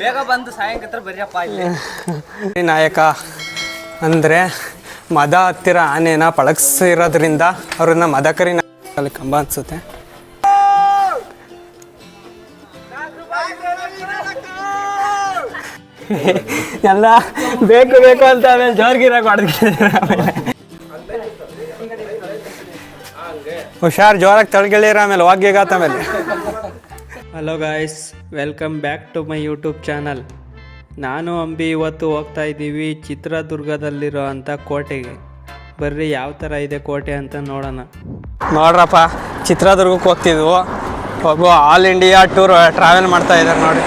ಬೇಗ ಬಂದು ಸಾಯಂಕಾಲ ಬರ್ಯಪ್ಪ ಇಲ್ಲಿ. ನಾಯಕ ಅಂದರೆ ಮದ ಹತ್ತಿರ ಆನೆನ ಪಳಗಿಸಿರೋದ್ರಿಂದ ಅವ್ರನ್ನ ಮದಕರಿ ಅಲ್ಲಿ ಕಂಬ ಅನ್ಸುತ್ತೆ. ಎಲ್ಲ ಬೇಕು ಬೇಕು ಅಂತ ಆಮೇಲೆ ಜೋರ್ಗಿರಾಗ ಹೊಡೆದಿದ್ದಾರೆ ಆಮೇಲೆ. ಹುಷಾರ್ ಜೋರಾಗಿ ತಳ್ಗಿಳಿರ ಆಮೇಲೆ ವಾಗ್ಯಗಾತ ಆಮೇಲೆ. Hello guys welcome back to my YouTube channel ನಾನು ಅಂಬಿ ಇವತ್ತು ಹೋಗ್ತಾ ಇದ್ದೀವಿ ಚಿತ್ರದುರ್ಗದಲ್ಲಿರೋ ಅಂಥ ಕೋಟೆಗೆ. ಬರ್ರಿ ಯಾವ ಥರ ಇದೆ ಕೋಟೆ ಅಂತ ನೋಡೋಣ. ನೋಡ್ರಪ್ಪ ಚಿತ್ರದುರ್ಗಕ್ಕೆ ಹೋಗ್ತಿದ್ವು. ಒಬ್ಬ ಆಲ್ ಇಂಡಿಯಾ ಟೂರ್ ಟ್ರಾವೆಲ್ ಮಾಡ್ತಾ ಇದ್ದಾರೆ ನೋಡಿ.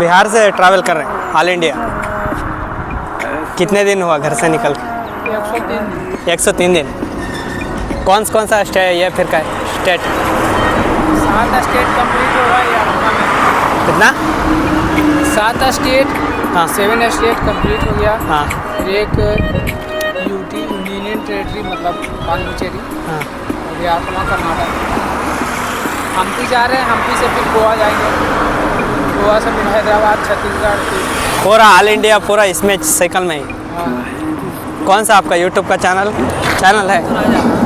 ಬಿಹಾರ್ ಸೆ ಟ್ರಾವೆಲ್ ಕರೆ ಆಲ್ ಇಂಡಿಯಾ ಕಿತ್ನೇ ದಿನ ಹೋಗ ಘರ್ ಸೆ ನಿಕಲ್ कौन सा कौन सा स्टे ये फिर का स्टेट सात स्टेट कंप्लीट हो रहा है कितना? सात स्टेट हाँ। सेवन स्टेट कंप्लीट हो गया। हाँ। एक यूटी यूनियन टेरेटरी मतलब पांडिचेरी। हाँ। हो गया अपना कर्नाटक। हम्पी जा रहे हैं हम्पी से फिर गोवा जाएँगे। गोवा से फिर हैदराबाद छत्तीसगढ़ पूरा ऑल इंडिया पूरा इसमें साइकिल में। ही। हाँ, कौन सा आपका यूट्यूब का चैनल चैनल है? घुमंतू राजा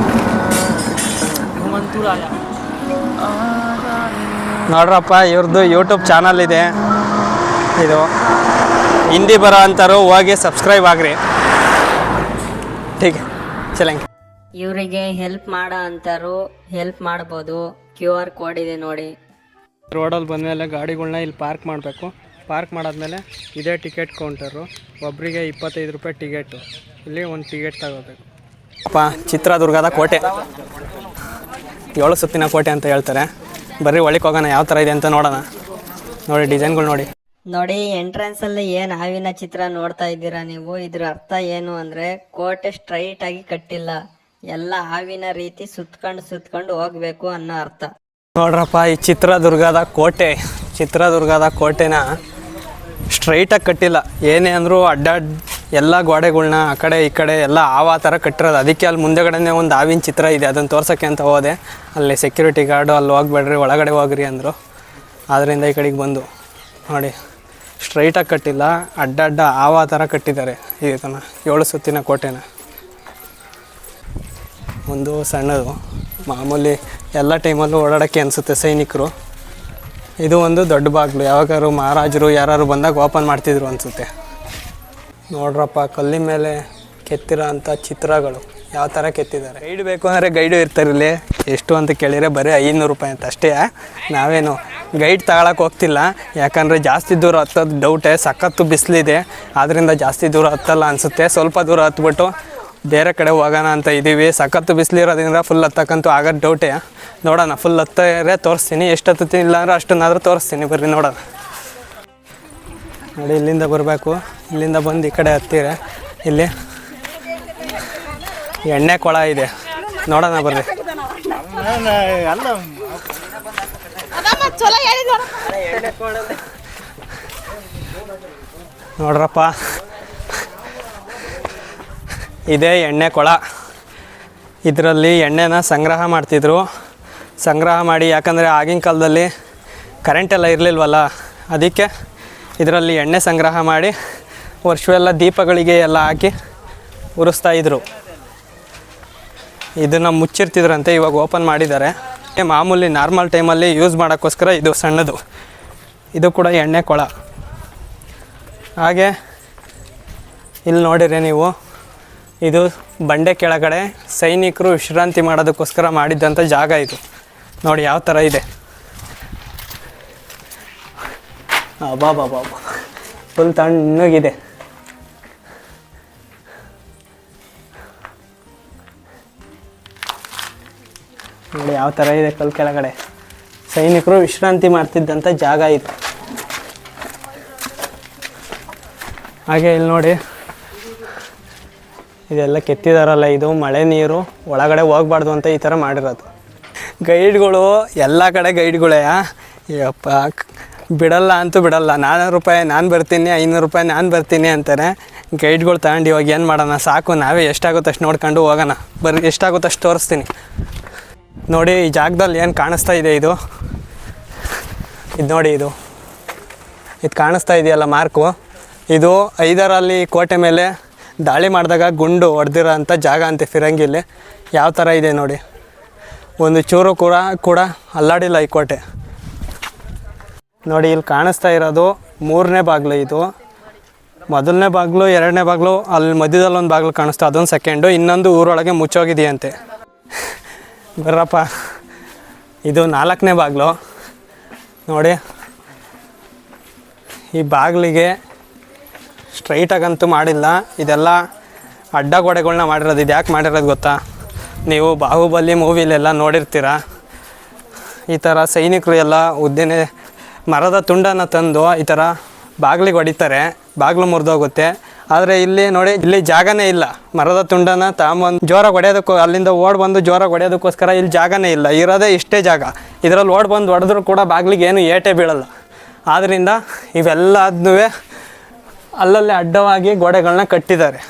ನೋಡ್ರಪ್ಪ ಇವ್ರದ್ದು ಯೂಟ್ಯೂಬ್ ಚಾನಲ್ ಇದೆ. ಇದು ಹಿಂದಿ ಬರೋ ಅಂತಾರು ಹೋಗಿ ಸಬ್ಸ್ಕ್ರೈಬ್ ಆಗ್ರಿ. ಠೀಕ್ ಚಲಂಗೆ. ಇವರಿಗೆ ಹೆಲ್ಪ್ ಮಾಡೋ ಅಂತಾರು ಹೆಲ್ಪ್ ಮಾಡ್ಬೋದು. ಕ್ಯೂ ಆರ್ ಕೋಡ್ ಇದೆ ನೋಡಿ. ರೋಡಲ್ಲಿ ಬಂದಮೇಲೆ ಗಾಡಿಗಳನ್ನ ಇಲ್ಲಿ ಪಾರ್ಕ್ ಮಾಡಬೇಕು. ಪಾರ್ಕ್ ಮಾಡಾದ್ಮೇಲೆ ಇದೇ ಟಿಕೆಟ್ ಕೌಂಟರು ಒಬ್ಬರಿಗೆ ಇಪ್ಪತ್ತೈದು ರೂಪಾಯಿ ಟಿಕೆಟು ಇಲ್ಲಿ ಒಂದು ಟಿಕೆಟ್ ತಗೋಬೇಕು. ಅಪ್ಪ ಚಿತ್ರದುರ್ಗದ ಕೋಟೆ. ಏಳು ಸುತ್ತಿನ ಕೋಟೆ ಅಂತ ಹೇಳ್ತಾರೆ. ಬರ್ರಿ ಒಳಗೆ ಹೋಗೋಣ ಯಾವ ಥರ ಇದೆ ಅಂತ ನೋಡೋಣ. ನೋಡಿ ಡಿಸೈನ್ಗಳು ನೋಡಿ. ನೋಡಿ ಎಂಟ್ರೆನ್ಸ್ ಅಲ್ಲಿ ಏನ್ ಹಾವಿನ ಚಿತ್ರ ನೋಡ್ತಾ ಇದ್ದೀರಾ ನೀವು? ಇದ್ರ ಅರ್ಥ ಏನು ಅಂದ್ರೆ ಕೋಟೆ ಸ್ಟ್ರೈಟ್ ಆಗಿ ಕಟ್ಟಿಲ್ಲ. ಎಲ್ಲ ಹಾವಿನ ರೀತಿ ಸುತ್ಕೊಂಡು ಸುತ್ಕೊಂಡು ಹೋಗ್ಬೇಕು ಅನ್ನೋ ಅರ್ಥ. ನೋಡ್ರಪ್ಪ ಈ ಚಿತ್ರದುರ್ಗದ ಕೋಟೆ ಚಿತ್ರದುರ್ಗದ ಕೋಟೆನ ಸ್ಟ್ರೈಟಾಗಿ ಕಟ್ಟಿಲ್ಲ. ಏನೇ ಅಂದರೂ ಅಡ್ಡಾಡ್ ಎಲ್ಲ ಗೋಡೆಗಳ್ನ ಆ ಕಡೆ ಈ ಕಡೆ ಎಲ್ಲ ಆವ ಥರ ಕಟ್ಟಿರೋದು. ಅದಕ್ಕೆ ಅಲ್ಲಿ ಮುಂದೆಗಡೆನೇ ಒಂದು ಹಾವಿನ ಚಿತ್ರ ಇದೆ. ಅದನ್ನು ತೋರ್ಸೋಕ್ಕೆ ಅಂತ ಹೋದೆ. ಅಲ್ಲಿ ಸೆಕ್ಯೂರಿಟಿ ಗಾರ್ಡು ಅಲ್ಲಿ ಹೋಗ್ಬೇಡ್ರಿ, ಒಳಗಡೆ ಹೋಗ್ರಿ ಅಂದರು. ಆದ್ದರಿಂದ ಈ ಕಡೆಗೆ ಬಂದು. ನೋಡಿ ಸ್ಟ್ರೈಟಾಗಿ ಕಟ್ಟಿಲ್ಲ. ಅಡ್ಡಡ್ಡ ಆವ ಥರ ಕಟ್ಟಿದ್ದಾರೆ ಇದನ್ನು ಏಳು ಸುತ್ತಿನ ಕೋಟೆನ. ಒಂದು ಸಣ್ಣದು. ಮಾಮೂಲಿ ಎಲ್ಲ ಟೈಮಲ್ಲೂ ಓಡಾಡೋಕ್ಕೆ ಅನಿಸುತ್ತೆ ಸೈನಿಕರು. ಇದು ಒಂದು ದೊಡ್ಡ ಬಾಗಿಲು. ಯಾವಾಗಾದ್ರು ಮಹಾರಾಜರು ಯಾರು ಬಂದಾಗ ಓಪನ್ ಮಾಡ್ತಿದ್ರು ಅನಿಸುತ್ತೆ. ನೋಡ್ರಪ್ಪ ಕಲ್ಲಿನ ಮೇಲೆ ಕೆತ್ತಿರೋ ಅಂಥ ಚಿತ್ರಗಳು ಯಾವ ಥರ ಕೆತ್ತಿದ್ದಾರೆ? ಗೈಡ್ ಬೇಕು ಅಂದರೆ ಗೈಡು ಇರ್ತಾರೆ ಇಲ್ಲಿ. ಎಷ್ಟು ಅಂತ ಕೇಳಿದರೆ ಬರೀ ಐನೂರು ರೂಪಾಯಿ ಅಂತ ಅಷ್ಟೇ. ನಾವೇನು ಗೈಡ್ ತಗೊಳಕ್ಕೆ ಹೋಗ್ತಿಲ್ಲ. ಯಾಕಂದರೆ ಜಾಸ್ತಿ ದೂರ ಹತ್ತೋದು ಡೌಟೇ ಸಖತ್ತು ಬಿಸಿಲಿದೆ. ಆದ್ದರಿಂದ ಜಾಸ್ತಿ ದೂರ ಹತ್ತಲ್ಲ ಅನಿಸುತ್ತೆ. ಸ್ವಲ್ಪ ದೂರ ಹತ್ಬಿಟ್ಟು ಬೇರೆ ಕಡೆ ಹೋಗೋಣ ಅಂತ ಇದ್ದೀವಿ ಸಖತ್ತು ಬಿಸಿಲಿರೋದ್ರಿಂದ ಫುಲ್ ಹತ್ತಕ್ಕಂತೂ ಆಗೋದು ಡೌಟೇ ನೋಡೋಣ ಫುಲ್ ಹತ್ತರೆ ತೋರಿಸ್ತೀನಿ. ಎಷ್ಟು ಹತ್ತುತ್ತೀನಿ ಇಲ್ಲಾಂದ್ರೆ ಅಷ್ಟನ್ನಾದರೂ ತೋರಿಸ್ತೀನಿ. ಬರ್ರಿ ನೋಡೋಣ. ನೋಡಿ, ಇಲ್ಲಿಂದ ಬರಬೇಕು. ಇಲ್ಲಿಂದ ಬಂದು ಈ ಕಡೆ ಹತ್ತಿರ. ಇಲ್ಲಿ ಎಣ್ಣೆ ಕೊಳ ಇದೆ. ನೋಡೋಣ ಬರ್ರಿ. ನೋಡ್ರಪ್ಪ. ಇದೇ ಎಣ್ಣೆ ಕೊಳ. ಇದರಲ್ಲಿ ಎಣ್ಣೆನ ಸಂಗ್ರಹ ಮಾಡ್ತಿದ್ರು. ಸಂಗ್ರಹ ಮಾಡಿ, ಯಾಕಂದರೆ ಆಗಿನ ಕಾಲದಲ್ಲಿ ಕರೆಂಟ್ ಎಲ್ಲ ಇರಲಿಲ್ವಲ್ಲ, ಅದಕ್ಕೆ ಇದರಲ್ಲಿ ಎಣ್ಣೆ ಸಂಗ್ರಹ ಮಾಡಿ ವರ್ಷವೆಲ್ಲ ದೀಪಗಳಿಗೆ ಎಲ್ಲ ಹಾಕಿ ಉರಿಸ್ತಾ ಇದ್ರು. ಇದನ್ನು ಮುಚ್ಚಿರ್ತಿದ್ರಂತೆ, ಇವಾಗ ಓಪನ್ ಮಾಡಿದ್ದಾರೆ. ಮಾಮೂಲಿ ನಾರ್ಮಲ್ ಟೈಮಲ್ಲಿ ಯೂಸ್ ಮಾಡೋಕ್ಕೋಸ್ಕರ ಇದು ಸಣ್ಣದು. ಇದು ಕೂಡ ಎಣ್ಣೆ ಕೊಳ. ಹಾಗೆ ಇಲ್ಲಿ ನೋಡಿರಿ ನೀವು, ಇದು ಬಂಡೆ ಕೆಳಗಡೆ ಸೈನಿಕರು ವಿಶ್ರಾಂತಿ ಮಾಡೋದಕ್ಕೋಸ್ಕರ ಮಾಡಿದ್ದಂಥ ಜಾಗ ಇದು. ನೋಡಿ, ಯಾವ ಥರ ಇದೆ. ಅಬಾಬಾಬಾ ಫುಲ್ ತಣ್ಣಗಿದೆ. ನೋಡಿ ಯಾವ ಥರ ಇದೆ ಕಲ್ ಕೆಳಗಡೆ. ಸೈನಿಕರು ವಿಶ್ರಾಂತಿ ಮಾಡ್ತಿದ್ದಂಥ ಜಾಗ ಇದು. ಹಾಗೆ ಇಲ್ಲಿ ನೋಡಿ. ಇದೆಲ್ಲ ಕೆತ್ತಿದಾರಲ್ಲ ಇದು, ಮಳೆ ನೀರು, ಒಳಗಡೆ ಹೋಗ್ಬಾರ್ದು ಅಂತ ಈ ಥರ ಮಾಡಿರೋದು. ಗೈಡ್ಗಳು, ಎಲ್ಲ ಕಡೆ ಗೈಡ್ಗಳೇ, ಯಪ್ಪ. ಬಿಡಲ್ಲ ಅಂತೂ ಬಿಡಲ್ಲ. ನಾನ್ನೂರು ರೂಪಾಯಿ ನಾನು ಬರ್ತೀನಿ, ಐನೂರು ರೂಪಾಯಿ ನಾನು ಬರ್ತೀನಿ ಅಂತಾರೆ ಗೈಡ್ಗಳು ತಗೊಂಡು ಇವಾಗ ಏನು ಮಾಡೋಣ? ಸಾಕು, ನಾವೇ ಎಷ್ಟಾಗುತ್ತೆ ಅಷ್ಟು ನೋಡ್ಕೊಂಡು ಹೋಗೋಣ. ಬರ್ ಎಷ್ಟಾಗುತ್ತೆ ಅಷ್ಟು ತೋರಿಸ್ತೀನಿ. ನೋಡಿ, ಈ ಜಾಗದಲ್ಲಿ ಏನು ಕಾಣಿಸ್ತಾ ಇದೆ ಇದು? ಇದು ನೋಡಿ ಇದು. ಇದು ಕಾಣಿಸ್ತಾ ಇದೆಯಲ್ಲ ಮಾರ್ಕು? ಇದು ಐದರಲ್ಲಿ ಕೋಟೆ ಮೇಲೆ ದಾಳಿ ಮಾಡಿದಾಗ ಗುಂಡು ಹೊಡೆದಿರೋ ಅಂಥ ಜಾಗ ಅಂತೆ ಫಿರಂಗಿಲಿ. ಯಾವ ಥರ ಇದೆ ನೋಡಿ? ಒಂದು ಚೂರು ಕೂಡ ಕೂಡ ಅಲ್ಲಾಡಿಲ್ಲ ಈ ಕೋಟೆ. ನೋಡಿ, ಇಲ್ಲಿ ಕಾಣಿಸ್ತಾ ಇರೋದು ಮೂರನೇ ಬಾಗಿಲು ಇದು. ಮೊದಲನೇ ಬಾಗಿಲು, ಎರಡನೇ ಬಾಗಿಲು, ಅಲ್ಲಿ ಮಧ್ಯದಲ್ಲಿ ಒಂದು ಬಾಗಿಲು ಕಾಣಿಸ್ತಾ ಅದೊಂದು ಸೆಕೆಂಡು ಇನ್ನೊಂದು ಊರೊಳಗೆ ಮುಚ್ಚೋಗಿದೆಯಂತೆ. ಬರ್ರಪ್ಪ. ಇದು ನಾಲ್ಕನೇ ಬಾಗಿಲು. ನೋಡಿ, ಈ ಬಾಗಿಲಿಗೆ ಸ್ಟ್ರೈಟಾಗಂತೂ ಮಾಡಿಲ್ಲ. ಇದೆಲ್ಲ ಅಡ್ಡ ಗೋಡೆಗಳನ್ನ ಮಾಡಿರೋದು. ಇದು ಯಾಕೆ ಮಾಡಿರೋದು ಗೊತ್ತಾ? ನೀವು ಬಾಹುಬಲಿ ಮೂವಿಲೆಲ್ಲ ನೋಡಿರ್ತೀರ? ಈ ಥರ ಸೈನಿಕರು ಎಲ್ಲ ಉದ್ದೆನೆ ಮರದ ತುಂಡನ್ನು ತಂದು ಈ ಥರ ಬಾಗಿಲಿಗೆ ಹೊಡಿತಾರೆ. ಬಾಗಿಲು ಮುರಿದೋಗುತ್ತೆ. ಆದರೆ ಇಲ್ಲಿ ನೋಡಿ ಇಲ್ಲಿ ಜಾಗನೇ ಇಲ್ಲ. ಮರದ ತುಂಡನ್ನು ತಾಂಬಂದು ಜೋರಾಗಿ ಹೊಡೆಯೋದಕ್ಕೂ ಅಲ್ಲಿಂದ ಓಡ್ ಬಂದು ಜೋರಾಗಿ ಹೊಡೆಯೋದಕ್ಕೋಸ್ಕರ ಇಲ್ಲಿ ಜಾಗನೇ ಇಲ್ಲ. ಇರೋದೇ ಇಷ್ಟೇ ಜಾಗ. ಇದರಲ್ಲಿ ಓಡ್ ಬಂದು ಹೊಡೆದ್ರೂ ಕೂಡ ಬಾಗಿಲಿಗೆ ಏನು ಏಟೇ ಬೀಳಲ್ಲ. ಆದ್ದರಿಂದ ಇವೆಲ್ಲದನ್ನೂ ಅಲ್ಲಲ್ಲೇ ಅಡ್ಡವಾಗಿ ಗೋಡೆಗಳನ್ನ ಕಟ್ಟಿದ್ದಾರೆ.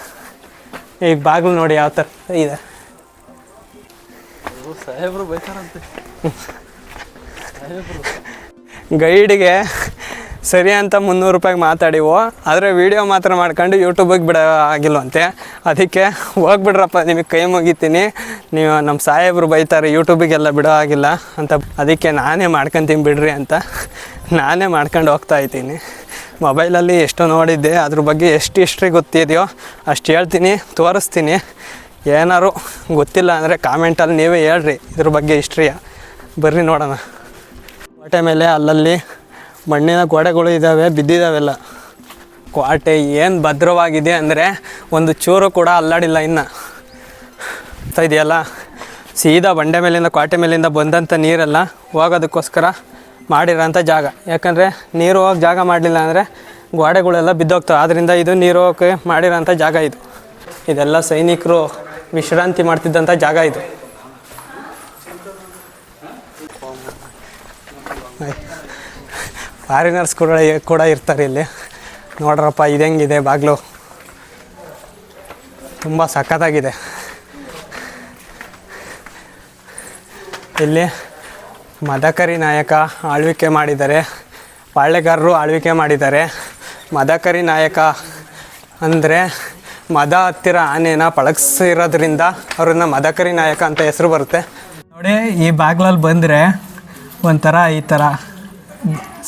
ಈಗ ಬಾಗಿಲು ನೋಡಿ ಯಾವ ಥರ ಇದೆ. ಗೈಡಿಗೆ ಸರಿ ಅಂತ ಮುನ್ನೂರು ರೂಪಾಯಿಗೆ ಮಾತಾಡಿವು, ಆದರೆ ವೀಡಿಯೋ ಮಾತ್ರ ಮಾಡ್ಕೊಂಡು ಯೂಟ್ಯೂಬಿಗೆ ಬಿಡೋ ಆಗಿಲ್ವಂತೆ. ಅದಕ್ಕೆ ಹೋಗ್ಬಿಡ್ರಪ್ಪ, ನಿಮಗೆ ಕೈ ಮುಗಿತೀನಿ. ನೀವು ನಮ್ಮ ಸಾಹೇಬರು ಬೈತಾರೆ ಯೂಟ್ಯೂಬಿಗೆಲ್ಲ ಬಿಡೋ ಆಗಿಲ್ಲ ಅಂತ. ಅದಕ್ಕೆ ನಾನೇ ಮಾಡ್ಕೊತೀನಿ ಬಿಡ್ರಿ ಅಂತ ನಾನೇ ಮಾಡ್ಕೊಂಡು ಹೋಗ್ತಾ ಇದ್ದೀನಿ. ಮೊಬೈಲಲ್ಲಿ ಎಷ್ಟು ನೋಡಿದ್ದೆ, ಅದ್ರ ಬಗ್ಗೆ ಎಷ್ಟು ಹಿಸ್ಟ್ರಿ ಗೊತ್ತಿದೆಯೋ ಅಷ್ಟು ಹೇಳ್ತೀನಿ, ತೋರಿಸ್ತೀನಿ. ಏನಾರು ಗೊತ್ತಿಲ್ಲ ಅಂದರೆ ಕಾಮೆಂಟಲ್ಲಿ ನೀವೇ ಹೇಳ್ರಿ, ಇದ್ರ ಬಗ್ಗೆ ಹಿಸ್ಟ್ರಿಯ ಬರ್ರಿ ನೋಡೋಣ. ಕೋಟೆ ಮೇಲೆ ಅಲ್ಲಲ್ಲಿ ಮಣ್ಣಿನ ಗೋಡೆಗಳು ಇದ್ದಾವೆ, ಬಿದ್ದಿದ್ದಾವೆಲ್ಲ. ಕೋಟೆ ಏನು ಭದ್ರವಾಗಿದೆ ಅಂದರೆ ಒಂದು ಚೂರು ಕೂಡ ಅಲ್ಲಾಡಿಲ್ಲ ಇನ್ನು. ಇದೆಯಲ್ಲ? ಸೀದಾ ಬಂಡೆ ಮೇಲಿಂದ ಕೋಟೆ ಮೇಲಿಂದ ಬಂದಂಥ ನೀರೆಲ್ಲ ಹೋಗೋದಕ್ಕೋಸ್ಕರ ಮಾಡಿರೋಂಥ ಜಾಗ. ಯಾಕಂದರೆ ನೀರು ಹೋಗಿ ಜಾಗ ಮಾಡಲಿಲ್ಲ ಅಂದರೆ ಗೋಡೆಗಳೆಲ್ಲ ಬಿದ್ದೋಗ್ತವೆ. ಆದ್ದರಿಂದ ಇದು ನೀರು ಹೋಗೋಕ್ಕೆ ಮಾಡಿರೋಂಥ ಜಾಗ ಇದು. ಇದೆಲ್ಲ ಸೈನಿಕರು ವಿಶ್ರಾಂತಿ ಮಾಡ್ತಿದ್ದಂಥ ಜಾಗ ಇದು. ಫಾರಿನರ್ಸ್ ಕೂಡ ಕೂಡ ಇರ್ತಾರೆ ಇಲ್ಲಿ. ನೋಡ್ರಪ್ಪ, ಇದು ಹೆಂಗಿದೆ? ಬಾಗಿಲು ತುಂಬ ಸಖತ್ತಾಗಿದೆ. ಇಲ್ಲಿ ಮದಕರಿ ನಾಯಕ ಆಳ್ವಿಕೆ ಮಾಡಿದ್ದಾರೆ. ಪಾಳೆಗಾರರು ಆಳ್ವಿಕೆ ಮಾಡಿದ್ದಾರೆ. ಮದಕರಿ ನಾಯಕ ಅಂದರೆ ಮದ ಹತ್ತಿರ ಆನೆನ ಪಳಗಿಸಿರೋದ್ರಿಂದ ಅವ್ರನ್ನ ಮದಕರಿ ನಾಯಕ ಅಂತ ಹೆಸರು ಬರುತ್ತೆ. ನೋಡಿ, ಈ ಬಾಗ್ಲಲ್ಲಿ ಬಂದರೆ ಒಂಥರ ಈ ಥರ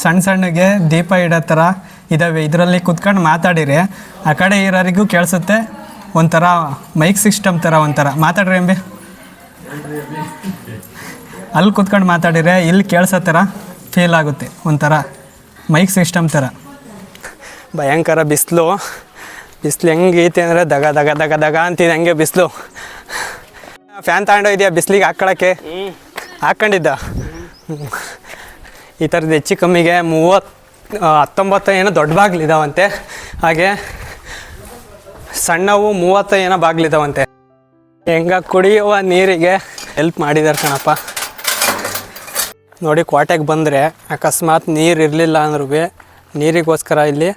ಸಣ್ಣ ಸಣ್ಣಗೆ ದೀಪ ಇಡೋ ಥರ ಇದ್ದಾವೆ ಇದರಲ್ಲಿ ಕುತ್ಕೊಂಡು ಮಾತಾಡಿರಿ. ಆ ಕಡೆ ಇರೋರಿಗೂ ಕೇಳಿಸುತ್ತೆ. ಒಂಥರ ಮೈಕ್ ಸಿಸ್ಟಮ್ ಥರ ಒಂಥರ. ಮಾತಾಡ್ರಿ ಎಂಬಿ ಅಲ್ಲಿ ಕುತ್ಕೊಂಡು ಮಾತಾಡಿರಿ ಇಲ್ಲಿ ಕೇಳಿಸೋ ಥರ ಫೀಲ್ ಆಗುತ್ತೆ. ಒಂಥರ ಮೈಕ್ ಸಿಸ್ಟಮ್ ಥರ. ಭಯಂಕರ ಬಿಸಿಲು. ಬಿಸಿಲು ಹೆಂಗೈತೆ ಅಂದರೆ ದಗ ದಗ ದಗ ದಗ ಅಂತಿದೆ. ಹಂಗೆ ಬಿಸಿಲು. ಫ್ಯಾನ್ ತಗೊಂಡೋಗಿದ್ಯಾ ಬಿಸಿಲಿಗೆ ಹಾಕ್ಕೊಳಕ್ಕೆ? ಹಾಕ್ಕೊಂಡಿದ್ದ. ಈ ಥರದ್ದು ಹೆಚ್ಚು ಕಮ್ಮಿಗೆ ಮೂವತ್ತು ಹತ್ತೊಂಬತ್ತು ಏನೋ ದೊಡ್ಡ ಬಾಗಿಲಿದಾವಂತೆ ಹಾಗೆ ಸಣ್ಣವು ಮೂವತ್ತು ಏನೋ ಬಾಗಿಲಿದಾವಂತೆ ಹೆಂಗ ಕುಡಿಯುವ ನೀರಿಗೆ ಹೆಲ್ಪ್ ಮಾಡಿದ್ದಾರೆ ಕಣಪ್ಪ. ನೋಡಿ ಕೋಟೆಗೆ ಬಂದರೆ ಅಕಸ್ಮಾತ್ ನೀರು ಇರಲಿಲ್ಲ ಅಂದ್ರೂ ನೀರಿಗೋಸ್ಕರ ಇಲ್ಲಿ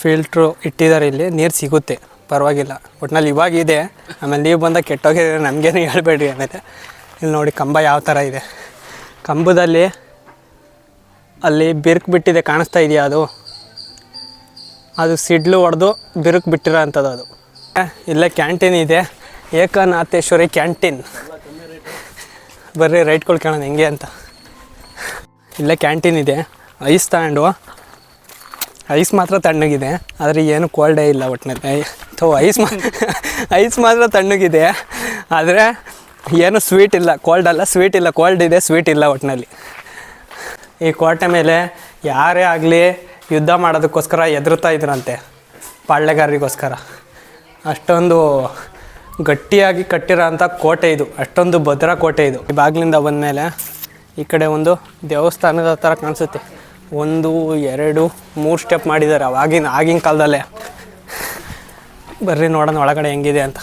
ಫಿಲ್ಟ್ರು ಇಟ್ಟಿದ್ದಾರೆ ಇಲ್ಲಿ, ನೀರು ಸಿಗುತ್ತೆ. ಪರವಾಗಿಲ್ಲ. ಒಟ್ನಲ್ಲಿ ಇವಾಗಿದೆ ಆಮೇಲೆ ನೀವು ಬಂದಾಗ ಕೆಟ್ಟೋಗಿದ್ರೆ ನಮಗೇನು ಹೇಳಬೇಡ್ರಿ ಆಮೇಲೆ. ಇಲ್ಲಿ ನೋಡಿ ಕಂಬ ಯಾವ ಥರ ಇದೆ. ಕಂಬದಲ್ಲಿ ಅಲ್ಲಿ ಬಿರುಕು ಬಿಟ್ಟಿದೆ ಕಾಣಿಸ್ತಾ ಇದೆಯಾ ಅದು? ಅದು ಸಿಡ್ಲು ಹೊಡೆದು ಬಿರುಕು ಬಿಟ್ಟಿರೋ ಅಂಥದ್ದು ಅದು. ಇಲ್ಲೇ ಕ್ಯಾಂಟೀನ್ ಇದೆ. ಏಕನಾಥೇಶ್ವರಿ ಕ್ಯಾಂಟೀನ್. ಬರ್ರಿ ರೈಟ್ ಕೊಳ್ಕೊಳ್ಳೋಣ ಹೆಂಗೆ ಅಂತ. ಇಲ್ಲೇ ಕ್ಯಾಂಟೀನ್ ಇದೆ. ಐಸ್ ತಗೊಂಡು, ಐಸ್ ಮಾತ್ರ ತಣ್ಣಗಿದೆ. ಆದರೆ ಏನು ಕೋಲ್ಡೇ ಇಲ್ಲ ಒಟ್ಟಿನಲ್ಲಿ ಥೋ, ಐಸ್ ಮಾ ಐಸ್ ಮಾತ್ರ ತಣ್ಣಗಿದೆ. ಆದರೆ ಏನು ಸ್ವೀಟ್ ಇಲ್ಲ ಕೋಲ್ಡ್ ಅಲ್ಲ ಸ್ವೀಟ್ ಇಲ್ಲ ಕೋಲ್ಡ್ ಇದೆ ಸ್ವೀಟ್ ಇಲ್ಲ ಒಟ್ಟಿನಲ್ಲಿ ಈ ಕೋಟೆ ಮೇಲೆ ಯಾರೇ ಆಗಲಿ ಯುದ್ಧ ಮಾಡೋದಕ್ಕೋಸ್ಕರ ಎದುರುತ್ತಾ ಇದ್ರಂತೆ, ಪಾಳ್ಯಗಾರರಿಗೋಸ್ಕರ. ಅಷ್ಟೊಂದು ಗಟ್ಟಿಯಾಗಿ ಕಟ್ಟಿರೋ ಅಂಥ ಕೋಟೆ ಇದು, ಅಷ್ಟೊಂದು ಭದ್ರ ಕೋಟೆ ಇದು. ಈ ಬಾಗಿಲಿಂದ ಬಂದಮೇಲೆ ಈ ಕಡೆ ಒಂದು ದೇವಸ್ಥಾನದ ಥರ ಕಾಣಿಸುತ್ತೆ. ಒಂದು, ಎರಡು, ಮೂರು ಸ್ಟೆಪ್ ಮಾಡಿದ್ದಾರೆ, ಅವಾಗಿನ, ಆಗಿನ ಕಾಲದಲ್ಲೇ. ಬರ್ರಿ ನೋಡೋಣ ಒಳಗಡೆ ಹೆಂಗಿದೆ ಅಂತ.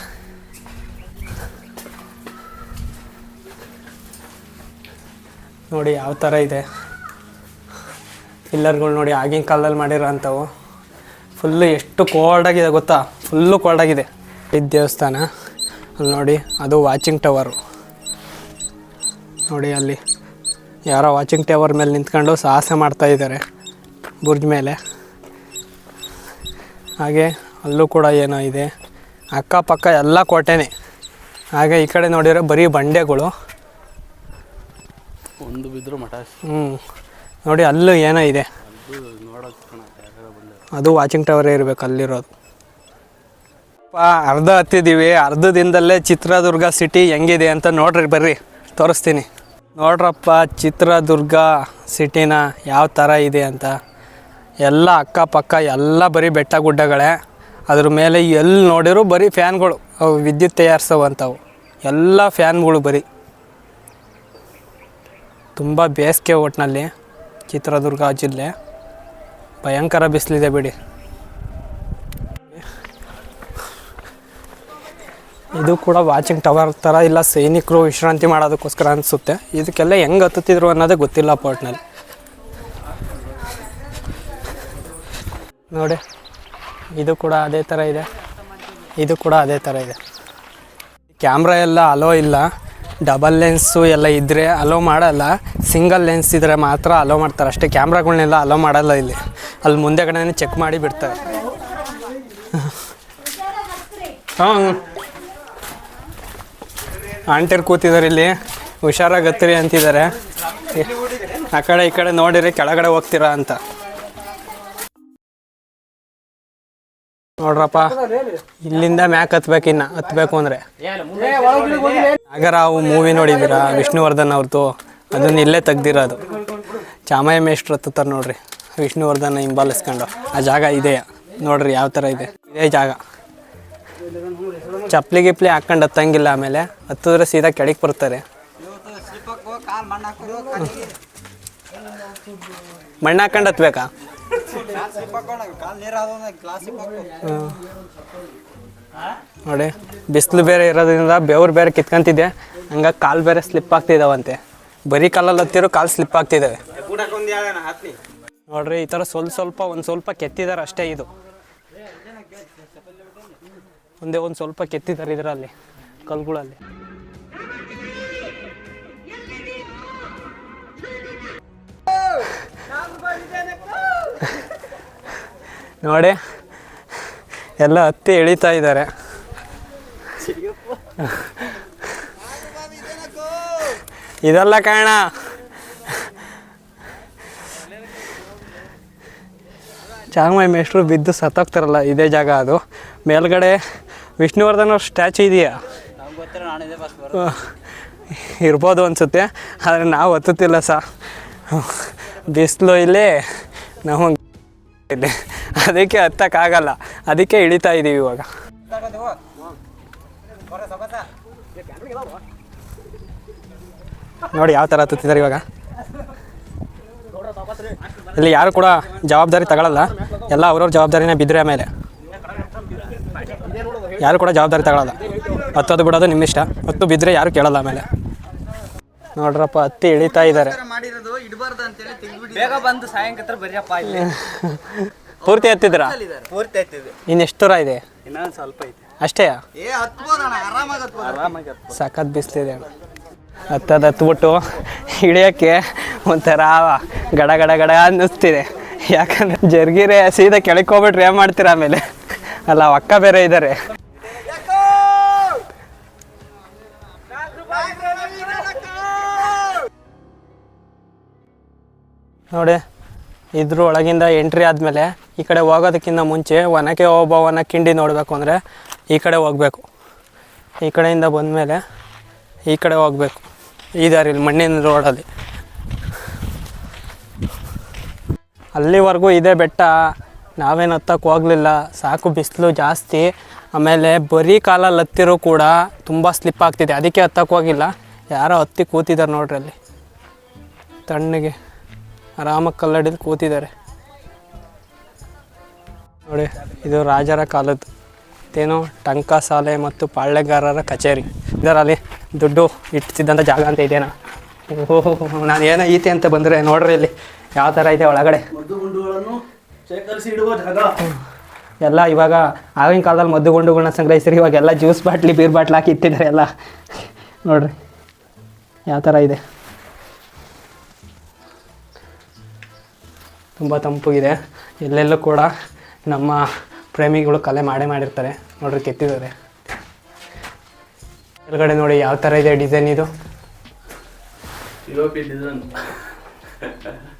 ನೋಡಿ ಯಾವ ಥರ ಇದೆ. ಪಿಲ್ಲರ್ಗಳು ನೋಡಿ ಆಗಿನ ಕಾಲದಲ್ಲಿ ಮಾಡಿರೋ ಅಂಥವು ಫುಲ್ಲು ಎಷ್ಟು ಕೋಲ್ಡಾಗಿದೆ ಗೊತ್ತಾ? ಫುಲ್ಲು ಕೋಲ್ಡಾಗಿದೆ ಇದು ದೇವಸ್ಥಾನ. ಅಲ್ಲಿ ನೋಡಿ, ಅದು ವಾಚಿಂಗ್ ಟವರು ನೋಡಿ ಅಲ್ಲಿ ಯಾರೋ ವಾಚಿಂಗ್ ಟವರ್ ಮೇಲೆ ನಿಂತ್ಕೊಂಡು ಸಾಹಸ ಮಾಡ್ತಾ ಇದ್ದಾರೆ ಬುರ್ಜ್ ಮೇಲೆ. ಹಾಗೆ ಅಲ್ಲೂ ಕೂಡ ಏನೋ ಇದೆ. ಅಕ್ಕಪಕ್ಕ ಎಲ್ಲ ಕೋಟೆನೇ. ಹಾಗೆ ಈ ಕಡೆ ನೋಡಿದ್ರೆ ಬರೀ ಬಂಡೆಗಳು. ಒಂದು ಬಿದ್ದರು ಮಠ ಹ್ಞೂ ನೋಡಿ ಅಲ್ಲೂ ಏನೋ ಇದೆ. ಅದು ವಾಚಿಂಗ್ ಟವರೇ ಇರಬೇಕು ಅಲ್ಲಿರೋದು. ಪಾ ಅರ್ಧ ಹತ್ತಿದ್ದೀವಿ ಅರ್ಧ ದಿನದಲ್ಲೇ ಚಿತ್ರದುರ್ಗ ಸಿಟಿ ಹೆಂಗಿದೆ ಅಂತ ನೋಡ್ರಿ ಬರ್ರಿ. ತೋರಿಸ್ತೀನಿ. ನೋಡ್ರಪ್ಪ ಚಿತ್ರದುರ್ಗ ಸಿಟಿನ ಯಾವ ಥರ ಇದೆ ಅಂತ. ಎಲ್ಲ ಅಕ್ಕಪಕ್ಕ ಎಲ್ಲ ಬರೀ ಬೆಟ್ಟ ಗುಡ್ಡಗಳೇ. ಅದ್ರ ಮೇಲೆ ಎಲ್ಲಿ ನೋಡಿರೋ ಬರೀ ಫ್ಯಾನ್ಗಳು. ಅವು ವಿದ್ಯುತ್ ತಯಾರಿಸೋವಂಥವು. ಎಲ್ಲ ಫ್ಯಾನ್ಗಳು ಬರೀ. ತುಂಬ ಬೇಸಿಗೆ ಒಟ್ಟಿನಲ್ಲಿ ಚಿತ್ರದುರ್ಗ ಜಿಲ್ಲೆ. ಭಯಂಕರ ಬಿಸಿಲಿದೆ ಬಿಡಿ. ಇದು ಕೂಡ ವಾಚಿಂಗ್ ಟವರ್ ಥರ ಇಲ್ಲ, ಸೈನಿಕರು ವಿಶ್ರಾಂತಿ ಮಾಡೋದಕ್ಕೋಸ್ಕರ ಅನಿಸುತ್ತೆ. ಇದಕ್ಕೆಲ್ಲ ಹೆಂಗೆ ಹತ್ತುತ್ತಿದ್ರು ಅನ್ನೋದೇ ಗೊತ್ತಿಲ್ಲ ಪೋರ್ಟ್ನಲ್ಲಿ ನೋಡಿ, ಇದು ಕೂಡ ಅದೇ ಥರ ಇದೆ. ಇದು ಕೂಡ ಅದೇ ಥರ ಇದೆ. ಕ್ಯಾಮ್ರಾ ಎಲ್ಲ ಅಲೋ ಇಲ್ಲ. ಡಬಲ್ ಲೆನ್ಸು ಎಲ್ಲ ಇದ್ದರೆ ಅಲೋ ಮಾಡಲ್ಲ. ಸಿಂಗಲ್ ಲೆನ್ಸ್ ಇದ್ದರೆ ಮಾತ್ರ ಅಲೋ ಮಾಡ್ತಾರೆ. ಅಷ್ಟೇ ಕ್ಯಾಮ್ರಾಗಳನ್ನೆಲ್ಲ ಅಲೋ ಮಾಡಲ್ಲ ಇಲ್ಲಿ. ಅಲ್ಲಿ ಮುಂದೆ ಕಡೆನೇ ಚೆಕ್ ಮಾಡಿ ಬಿಡ್ತಾರೆ. ಹಾಂ ಆಂಟಿರ್ ಕೂತಿದ್ದಾರೆ ಇಲ್ಲಿ. ಹುಷಾರಾಗತ್ತರಿ ಅಂತಿದ್ದಾರೆ ಆ ಕಡೆ ಈ ಕಡೆ ನೋಡಿರಿ, ಕೆಳಗಡೆ ಹೋಗ್ತೀರಾ ಅಂತ. ನೋಡ್ರಪ್ಪ, ಇಲ್ಲಿಂದ ಮ್ಯಾಕ್ ಹತ್ಬೇಕು ಇನ್ನ, ಹತ್ಬೇಕು ಅಂದ್ರೆ. ನಾಗರಾವು ಮೂವಿ ನೋಡಿದ್ದೀರಾ? ವಿಷ್ಣುವರ್ಧನ್ ಅವ್ರದ್ದು ಅದನ್ನ ಇಲ್ಲೇ ತೆಗ್ದಿರೋದು. ಚಾಮಯ್ಯ ಮೇಷ್ಟ್ರು ಹತ್ತುತ್ತಾರೆ ನೋಡ್ರಿ. ವಿಷ್ಣುವರ್ಧನ್ ಹಿಂಬಾಲಿಸ್ಕೊಂಡು. ಆ ಜಾಗ ಇದೆ. ನೋಡ್ರಿ ಯಾವ ಥರ ಇದೆ. ಇದೇ ಜಾಗ. ಚಪ್ಪಲಿ ಗಿಪ್ಲಿ ಹಾಕೊಂಡು ಹತ್ತಂಗಿಲ್ಲ ಆಮೇಲೆ. ಹತ್ತಿದ್ರೆ ಸೀದಾ ಕೆಳಗೆ ಬರ್ತಾರೆ. ಮಣ್ಣು ಹಾಕೊಂಡು ಹತ್ಬೇಕಾ. ನೋಡಿ, ಬಿಸಿಲು ಬೇರೆ ಇರೋದ್ರಿಂದ ಬೆವ್ರು ಬೇರೆ ಕಿತ್ಕೊಂತಿದ್ದೆ ಹಂಗ ಕಾಲು ಬೇರೆ ಸ್ಲಿಪ್ ಆಗ್ತಿದಾವಂತೆ. ಬರೀ ಕಾಲಲ್ಲಿ ಹತ್ತಿರೋ ಕಾಲು ಸ್ಲಿಪ್ ಆಗ್ತಿದ್ದಾವೆ ನೋಡ್ರಿ, ಈ ಥರ ಸ್ವಲ್ಪ ಸ್ವಲ್ಪ, ಒಂದು ಸ್ವಲ್ಪ ಕೆತ್ತಿದ್ದಾರೆ ಅಷ್ಟೇ ಇದು. ಒಂದೇ ಒಂದು ಸ್ವಲ್ಪ ಕೆತ್ತಿದ್ದಾರೆ ಇದರಲ್ಲಿ, ಕಲ್ಗಳಲ್ಲಿ. ನೋಡಿ, ಎಲ್ಲ ಹತ್ತಿ ಎಳಿತಾ ಇದ್ದಾರೆ. ಇದೆಲ್ಲ ಕಾರಣ. ಚಾಮಯ್ಯ ಮೇಷ್ಟ್ರು ಬಿದ್ದು ಸತ್ತೋಗ್ತಾರಲ್ಲ, ಇದೇ ಜಾಗ ಅದು. ಮೇಲ್ಗಡೆ ವಿಷ್ಣುವರ್ಧನ್ ಅವ್ರ ಸ್ಟ್ಯಾಚು ಇದೆಯಾ? ಇರ್ಬೋದು ಅನಿಸುತ್ತೆ, ಆದರೆ ನಾವು ಹತ್ತುತ್ತಿಲ್ಲ ಸಹ ಬಿಸಿಲು ಇಲ್ಲಿ, ನಾವು ಅದಕ್ಕೆ ಹತ್ತಕ್ಕಾಗಲ್ಲ. ಅದಕ್ಕೆ ಇಳಿತಾ ಇದ್ದೀವಿ ಇವಾಗ. ನೋಡಿ ಯಾವ ಥರ ಹತ್ತುತ್ತಿದ್ದಾರೆ ಇವಾಗ. ಇಲ್ಲಿ ಯಾರು ಕೂಡ ಜವಾಬ್ದಾರಿ ತಗೊಳ್ಳಲ್ಲ ಎಲ್ಲ ಅವ್ರವ್ರ ಜವಾಬ್ದಾರಿನೇ ಬಿದ್ದರೆ ಆಮೇಲೆ ಯಾರು ಕೂಡ ಜವಾಬ್ದಾರಿ ತಗೊಳ್ಳಲ್ಲ ಹತ್ತೋದು ಬಿಡೋದು ನಿಮ್ಮ ಇಷ್ಟ ಹತ್ತು ಬಿದ್ದರೆ ಯಾರು ಕೇಳಲ್ಲ ಆಮೇಲೆ. ನೋಡ್ರಪ್ಪ ಹತ್ತಿ ಇಳಿತಾ ಇದ್ದಾರೆ ಬೇಗ ಬಂದು ಸಾಯಂಕಾಲ ಬರ್ರಿಯಪ್ಪ ಇಲ್ಲಿ. ಪೂರ್ತಿ ಹತ್ತಿದ್ರ ಪೂರ್ತಿ ಆಯ್ತಿದೆ ಇನ್ನೆಷ್ಟು ದೂರ ಇದೆ? ಇನ್ನೊಂದು ಸ್ವಲ್ಪ ಐತೆ. ಅಷ್ಟೇ? ಏ ಹತ್ಬೋದಣ್ಣ ಆರಾಮಾಗಿ ಹತ್ಬೋದು. ಆರಾಮಾಗಿ ಸಖತ್ ಬಿಸಿಲಿದೆ. ಹತ್ತದ ಹತ್ಬಿಟ್ಟು ಇಳಿಯೋಕ್ಕೆ ಒಂಥರ ಗಡ ಗಡ ಗಡ ಅನ್ನಿಸ್ತಿದೆ. ಯಾಕಂದ್ರೆ ಜರ್ಗಿರೆ ಸೀದಾ ಕೆಳಕ್ಕೆ ಹೋಗ್ಬಿಟ್ರೆ ಏನು ಮಾಡ್ತೀರಾ ಆಮೇಲೆ? ಅಲ್ಲ ಅಕ್ಕ ಬೇರೆ ಇದ್ದಾರೆ ನೋಡಿ, ಇದ್ರ ಒಳಗಿಂದ ಎಂಟ್ರಿ ಆದಮೇಲೆ ಈ ಕಡೆ ಹೋಗೋದಕ್ಕಿಂತ ಮುಂಚೆ ಒನಕೆ ಓಬವನ ಕಿಂಡಿ ನೋಡಬೇಕು ಅಂದರೆ ಈ ಕಡೆ ಹೋಗಬೇಕು. ಈ ಕಡೆಯಿಂದ ಬಂದಮೇಲೆ ಈ ಕಡೆ ಹೋಗಬೇಕು. ಈ ದಾರಿಲಿ, ಮಣ್ಣಿನ ರೋಡಲ್ಲಿ. ಅಲ್ಲಿವರೆಗೂ ಇದೇ ಬೆಟ್ಟ, ನಾವೇನು ಹತ್ತಕ್ಕೆ ಹೋಗಲಿಲ್ಲ, ಸಾಕು ಬಿಸಿಲು ಜಾಸ್ತಿ. ಆಮೇಲೆ ಬರೀ ಕಾಲಲ್ಲಿ ಹತ್ತಿರೂ ಕೂಡ ತುಂಬ ಸ್ಲಿಪ್ ಆಗ್ತಿದೆ. ಅದಕ್ಕೆ ಹತ್ತಕ್ಕೆ ಹೋಗಿಲ್ಲ. ಯಾರೋ ಹತ್ತಿ ಕೂತಿದ್ದಾರೆ ನೋಡ್ರಿ ಅಲ್ಲಿ. ತಣ್ಣಗೆ. ಆರಾಮಾಗಿ ಕಲ್ಲಡಿಲಿ ಕೂತಿದ್ದಾರೆ. ನೋಡಿ ಇದು ರಾಜರ ಕಾಲದ್ದು ಟಂಕ ಟಂಕಸಾಲೆ ಮತ್ತು ಪಾಳ್ಯಗಾರರ ಕಚೇರಿ. ಇದರಲ್ಲಿ ದುಡ್ಡು ಇಟ್ಟಿದ್ದಂಥ ಜಾಗ ಅಂತ ಇದೇನಾ? ಓಹೋ ನಾನು ಏನೋ ಈತೆ ಅಂತ ಬಂದರೆ ನೋಡ್ರಿ ಇಲ್ಲಿ ಯಾವ ಥರ ಇದೆ ಒಳಗಡೆ. ಎಲ್ಲ ಇವಾಗ ಆಗಿನ ಕಾಲದಲ್ಲಿ ಮದ್ದು ಗುಂಡುಗಳನ್ನ ಸಂಗ್ರಹಿಸಿರಿ ಇವಾಗ ಎಲ್ಲ ಜ್ಯೂಸ್ ಬಾಟ್ಲಿ ಬೀರ್ ಬಾಟ್ಲಿ ಹಾಕಿ ಇಟ್ಟಿದ್ದಾರೆ ಎಲ್ಲ. ನೋಡ್ರಿ ಯಾವ ಥರ ಇದೆ. ತುಂಬ ತಂಪುಗಿದೆ ಎಲ್ಲೆಲ್ಲೂ ಕೂಡ ನಮ್ಮ ಪ್ರೇಮಿಗಳು ಕಲೆ ಮಾಡೇ ಮಾಡಿರ್ತಾರೆ. ನೋಡ್ರಿ ಕೆತ್ತಿದ್ದಾರೆ ಕೆಳಗಡೆ ನೋಡಿ ಯಾವ ಥರ ಇದೆ ಡಿಸೈನ್ ಇದು. ಡಿಸೈನ್